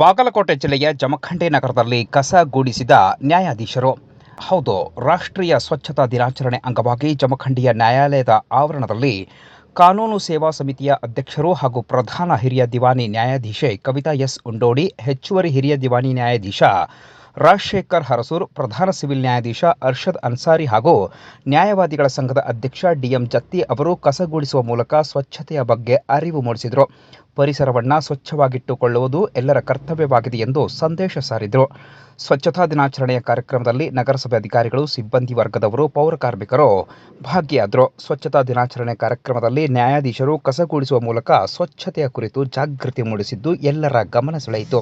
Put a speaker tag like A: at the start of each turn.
A: ಬಾಗಲಕೋಟೆ ಜಿಲ್ಲೆಯ ಜಮಖಂಡಿ ನಗರದಲ್ಲಿ ಕಸ ಗೂಡಿಸಿದ ನ್ಯಾಯಾಧೀಶರು. ಹೌದು, ರಾಷ್ಟ್ರೀಯ ಸ್ವಚ್ಛತಾ ದಿನಾಚರಣೆ ಅಂಗವಾಗಿ ಜಮಖಂಡಿಯ ನ್ಯಾಯಾಲಯದ ಆವರಣದಲ್ಲಿ ಕಾನೂನು ಸೇವಾ ಸಮಿತಿಯ ಅಧ್ಯಕ್ಷರು ಹಾಗೂ ಪ್ರಧಾನ ಹಿರಿಯ ದಿವಾನಿ ನ್ಯಾಯಾಧೀಶೆ ಕವಿತಾ ಎಸ್ ಉಂಡೋಡಿ, ಹೆಚ್ಚುವರಿ ಹಿರಿಯ ದಿವಾನಿ ನ್ಯಾಯಾಧೀಶ ರಾಜಶೇಖರ್ ಹರಸೂರ್ ಪ್ರಧಾನ ಸಿವಿಲ್ ನ್ಯಾಯಾಧೀಶ ಅರ್ಷದ್ ಅನ್ಸಾರಿ ಹಾಗೂ ನ್ಯಾಯವಾದಿಗಳ ಸಂಘದ ಅಧ್ಯಕ್ಷ ಡಿಎಂ ಜತ್ತಿ ಅವರು ಕಸಗೂಡಿಸುವ ಮೂಲಕ ಸ್ವಚ್ಛತೆಯ ಬಗ್ಗೆ ಅರಿವು ಮೂಡಿಸಿದರು. ಪರಿಸರವನ್ನು ಸ್ವಚ್ಛವಾಗಿಟ್ಟುಕೊಳ್ಳುವುದು ಎಲ್ಲರ ಕರ್ತವ್ಯವಾಗಿದೆ ಎಂದು ಸಂದೇಶ ಸಾರಿದರು. ಸ್ವಚ್ಛತಾ ದಿನಾಚರಣೆಯ ಕಾರ್ಯಕ್ರಮದಲ್ಲಿ ನಗರಸಭೆ ಅಧಿಕಾರಿಗಳು, ಸಿಬ್ಬಂದಿ ವರ್ಗದವರು, ಪೌರ ಕಾರ್ಮಿಕರು ಭಾಗಿಯಾದರು. ಸ್ವಚ್ಛತಾ ದಿನಾಚರಣೆ ಕಾರ್ಯಕ್ರಮದಲ್ಲಿ ನ್ಯಾಯಾಧೀಶರು ಕಸಗೂಡಿಸುವ ಮೂಲಕ ಸ್ವಚ್ಛತೆಯ ಕುರಿತು ಜಾಗೃತಿ ಮೂಡಿಸಿದ್ದು ಎಲ್ಲರ ಗಮನ ಸೆಳೆಯಿತು.